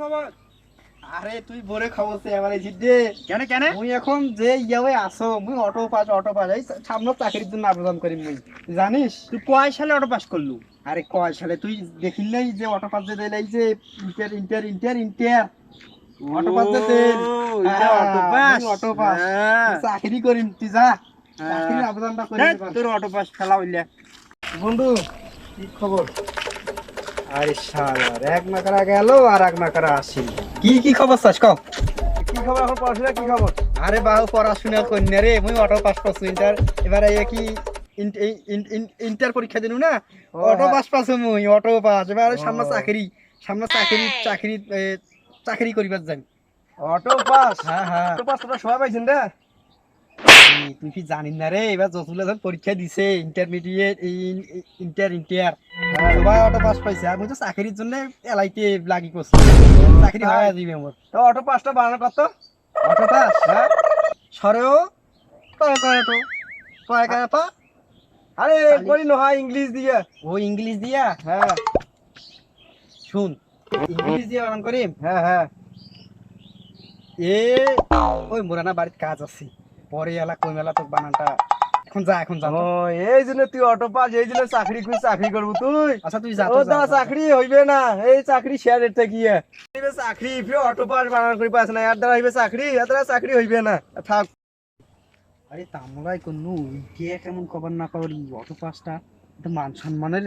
খবর? আরে তুই বরে খবর সে আমার এই জিডে কেন কেন? মুই এখন যে ইয়াবে আসো মুই অটো পাস অটো পাস এই সামনে চাকরির জন্য আবেদন করি মুই। জানিস? তুই কয় সালে অটো পাস করলু? আরে কয় সালে? তুই দেখিলাই যে অটো পাস যে দিলাই যে inter inter inter inter auto pass যে হ্যাঁ, অটো পাস অটো পাস। চাকরি করিম তুই যা। হ্যাঁ। চাকরির আবেদনটা করি তোর অটো পাস ফেলা হইলে। বন্ধু কি খবর? আরে শালার এক নাকারা গেল আর এক নাকারা আসি কি কি খবর চাস কও কি খবর এখন পড়াশোনা কি খবর? আরে বাহু পড়াশোনা কন্যা রে মুই অটো পাস করছি ইন্টার এবারে কি ইন্টার পরীক্ষা দিনু না? অটো। পাস পাস মুই অটো পাস এবারে সামনে। চাকরি সামনে চাকরি চাকরি চাকরি করিবার যাই। অটো পাস হ্যাঁ হ্যাঁ। অটো পাস তোরা সবাই পাইছেন এই, তুই কি জানিস না রে? এবার যতগুলো যখন পরীক্ষা দিছে ইন্টারমিডিয়েট ইন্টার ইন্টার সবাই অটো পাস পাইছে। আর মুই তো চাকরির জন্য এলাইতে লাগি করছি। চাকরি? হয় দিবে আমার তো অটো পাসটা বানানো কত? অটো পাস হ্যাঁ সরেও? টয় করে তো টয় করে পা? আরে করি ইংলিশ দিয়ে। ও ইংলিশ দিয়া? হ্যাঁ। শুন। ইংলিশ দিয়ে বানান করিম? হ্যাঁ হ্যাঁ। এ ওই মোরানা বাড়ির কাজ আছে। পরে এলা কই মেলা তোর বানানটা। এখন যা এখন যা ও এই জন্য তুই অটো পাস এই জন্য চাকরি খুঁজ চাকরি করব তুই। আচ্ছা তুই যা ও দা। চাকরি হইবে না। এই চাকরি শেয়ার এর থেকে হইবে চাকরি ফির অটো পাস বানান করি পাস না এর দ্বারা হইবে চাকরি দ্বারা চাকরি হইবে না। থাক। আরে তামরাই কোনো কে কেমন খবর না পারি অটো পাসটা এটা মান সম্মানের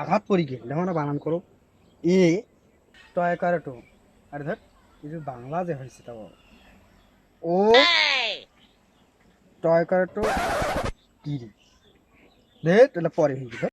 আঘাত পড়ি গেলে মানে বানান করো। এ টয় করে তো আরে ধর এই যে বাংলা যে হয়েছে তাও ও টয় করে তো কি রে দেখ তাহলে পরে হয়ে যাবে